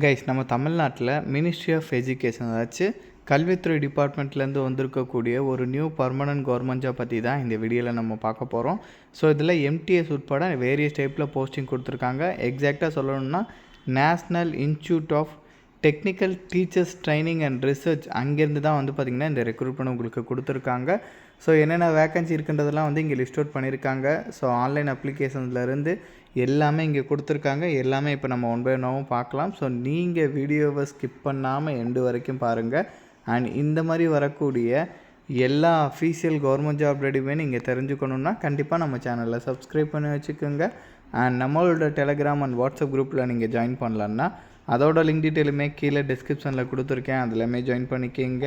Guys நம்ம தமிழ்நாட்டில் ministry of education அதாச்சு கல்வித்துறை டிபார்ட்மெண்ட்லேருந்து வந்திருக்கக்கூடிய ஒரு நியூ பர்மனன்ட் கவர்மெண்ட் ஜாப் பற்றி தான் இந்த வீடியோவில் நம்ம பார்க்க போகிறோம் ஸோ இதில் எம்டிஎஸ் உட்பட வேரியஸ் டைப்பில் போஸ்டிங் கொடுத்துருக்காங்க. எக்ஸாக்டாக சொல்லணும்னா national institute of technical teachers training and research அங்கேருந்து தான் வந்து பார்த்திங்கன்னா இந்த ரெக்ரூட்மெண்ட் உங்களுக்கு கொடுத்துருக்காங்க. ஸோ என்னென்ன வேக்கன்சி இருக்குன்றதெல்லாம் வந்து இங்கே லிஸ்ட் அவுட் பண்ணியிருக்காங்க ஸோ ஆன்லைன் அப்ளிகேஷன்ஸ்லேருந்து எல்லாமே இங்கே கொடுத்துருக்காங்க. எல்லாமே இப்போ நம்ம ஒன் பை ஒன்னாகவும் பார்க்கலாம். ஸோ நீங்கள் வீடியோவை ஸ்கிப் பண்ணாமல் எண்டு வரைக்கும் பாருங்கள் அண்ட் இந்த மாதிரி வரக்கூடிய எல்லா அஃபீஷியல் கவர்மெண்ட் ஜாப் ரெடியுமே நீங்கள் தெரிஞ்சுக்கணுன்னா கண்டிப்பாக நம்ம சேனலில் சப்ஸ்கிரைப் பண்ணி வச்சுக்கோங்க. அண்ட் நம்மளோட டெலகிராம் அண்ட் வாட்ஸ்அப் குரூப்பில் நீங்கள் ஜாயின் பண்ணலான்னா அதோட லிங்க் டீட்டெயிலுமே கீழே டிஸ்கிரிப்ஷனில் கொடுத்துருக்கேன். அதிலமே ஜாயின் பண்ணிக்கிங்க.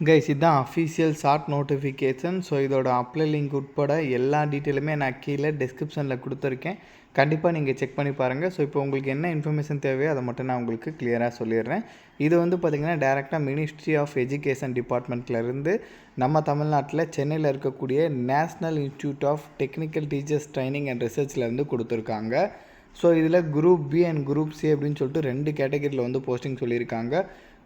கைஸ் இதுதான் அஃபீஷியல் ஷார்ட் நோட்டிஃபிகேஷன் ஸோ இதோட அப்ளை லிங்க் உட்பட எல்லா டீட்டெயிலுமே நான் கீழே டிஸ்கிரிப்ஷனில் கொடுத்துருக்கேன். கண்டிப்பாக நீங்கள் செக் பண்ணி பாருங்கள் ஸோ இப்போ உங்களுக்கு என்ன இன்ஃபர்மேஷன் தேவையோ அதை மட்டும் நான் உங்களுக்கு கிளியராக சொல்லிடுறேன். இது வந்து பார்த்திங்கன்னா டேரெக்டாக மினிஸ்ட்ரி ஆஃப் எஜுகேஷன் டிபார்ட்மெண்ட்லேருந்து நம்ம தமிழ்நாட்டில் சென்னையில் இருக்கக்கூடிய national institute of technical teachers training and ரிசர்ச்லேருந்து கொடுத்துருக்காங்க. ஸோ இதில் group B and group C அப்படின்னு சொல்லிட்டு ரெண்டு கேட்டகரியில் வந்து போஸ்டிங் சொல்லியிருக்காங்க.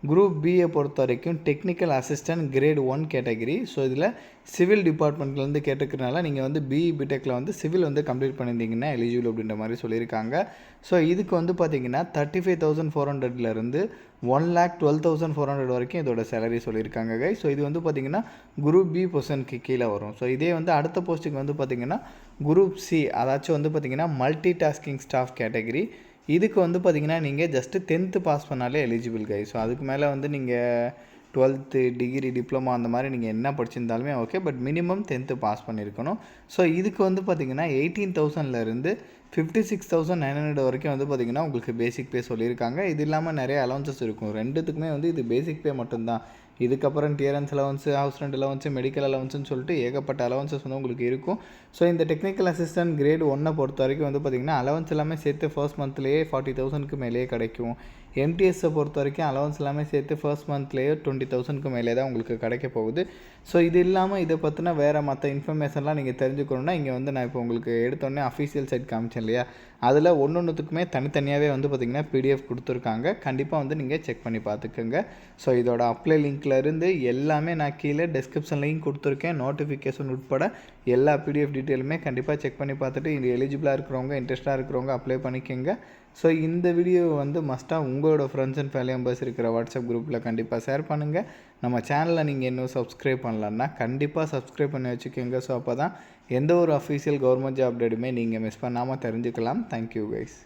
குரூப் பியை பொறுத்த வரைக்கும் technical assistant grade one category so இதில் சிவில் டிபார்ட்மெண்ட்லேருந்து கேட்டுக்கிறனால நீங்கள் வந்து பிஇ பிடெக்கில் வந்து சிவில் வந்து கம்ப்ளீட் பண்ணியிருந்தீங்கன்னா எலிஜிபிள் அப்படின்ற மாதிரி சொல்லியிருக்காங்க. ஸோ இதுக்கு வந்து பார்த்தீங்கன்னா தேர்ட்டி ஃபைவ் தௌசண்ட் ஃபோர் ஹண்ட்ரட்லேருந்து one lakh twelve thousand four hundred வரைக்கும் இதோட சேலரி சொல்லியிருக்காங்க கை ஸோ இது வந்து பார்த்திங்கன்னா குரூப் பி பொசனுக்கு கீழே வரும். ஸோ இதே வந்து அடுத்த போஸ்ட்டுக்கு வந்து பார்த்திங்கன்னா குரூப் சி அதாச்சும் வந்து பார்த்திங்கன்னா மல்டி டாஸ்கிங் ஸ்டாஃப் கேட்டகரி இதுக்கு வந்து பார்த்திங்கன்னா நீங்கள் ஜஸ்ட்டு டென்த்து பாஸ் பண்ணாலே எலிஜிபிள் கை ஸோ அதுக்கு மேலே வந்து நீங்கள் டுவெல்த்து டிகிரி டிப்ளமா அந்த மாதிரி நீங்கள் என்ன படிச்சிருந்தாலுமே okay but minimum tenth pass பண்ணியிருக்கணும் ஸோ இதுக்கு வந்து பார்த்திங்கன்னா எயிட்டீன் தௌசண்ட்லேருந்து fifty six thousand nine hundred வரைக்கும் வந்து பார்த்திங்கன்னா உங்களுக்கு பேசிக் பே சொல்லியிருக்காங்க. இது இல்லாமல் நிறைய அலவன்சஸ் இருக்கும். ரெண்டுத்துக்குமே வந்து இது பேசிக் பே மட்டும்தான். இதுக்கப்புறம் dearness allowance house rent allowance medical அலவன்ஸ்னு சொல்லிட்டு ஏகப்பட்ட அலவன்சஸ் வந்து உங்களுக்கு இருக்கும். ஸோ இந்த டெக்னிக்கல் அசிஸ்டன்ட் கிரேட் ஒன்னை பொறுத்த வரைக்கும் வந்து பார்த்திங்கன்னா அலவன்ஸ் எல்லாமே சேர்த்து ஃபர்ஸ்ட் மந்த்லேயே ஃபார்ட்டி தௌசண்ட்க்கு மேலேயே கிடைக்கும். எம்டிஎஸ்ஸை பொறுத்த வரைக்கும் அலவன்ஸ் எல்லாமே சேர்த்து ஃபர்ஸ்ட் மந்த்லேயே டுவெண்ட்டி தௌசண்ட்க்கு மேலே தான் உங்களுக்கு கிடைக்க போகுது. ஸோ இது இல்லாமல் இதை பற்றின வேறு மற்ற இன்ஃபர்மேஷன்லாம் நீங்கள் தெரிஞ்சுக்கணுன்னா இங்கே வந்து நான் இப்போ உங்களுக்கு எடுத்தோடனே அஃபீஷியல் சைட் காமிச்சேன். இல்லையா? அதில் ஒன்று ஒன்றுத்துக்குமே தனித்தனியாகவே வந்து பார்த்திங்கன்னா பிடிஎஃப் கொடுத்துருக்காங்க. கண்டிப்பாக வந்து நீங்கள் செக் பண்ணி பார்த்துக்கோங்க ஸோ இதோட அப்ளை லிங்க்லேருந்து எல்லாமே நான் கீழே டிஸ்கிரிப்ஷன்லையும் கொடுத்துருக்கேன். நோட்டிஃபிகேஷன் உட்பட எல்லா பிடிஎஃப் டீட்டெயிலுமே கண்டிப்பாக செக் பண்ணி பார்த்துட்டு இது எலிஜிபிளாக இருக்கிறவங்க இன்ட்ரெஸ்ட்டாக இருக்கிறவங்க அப்ளை பண்ணிக்கோங்க. ஸோ இந்த வீடியோ வந்து மஸ்ட்டாக உங்களோட ஃப்ரெண்ட்ஸ் அண்ட் ஃபேமிலி மெம்பர்ஸ் இருக்கிற வாட்ஸ்அப் குரூப்பில் கண்டிப்பாக ஷேர் பண்ணுங்கள் நம்ம சேனலில் நீங்கள் இன்னும் சப்ஸ்கிரைப் பண்ணலன்னா கண்டிப்பாக சப்ஸ்கிரைப் பண்ணி வச்சுக்கோங்க. ஸோ அப்போ தான் எந்த ஒரு அஃபீஷியல் கவர்மெண்ட் ஜாப் டேட்டுமே நீங்கள் மிஸ் பண்ணாமல் தெரிஞ்சுக்கலாம் தேங்க்யூ கைஸ்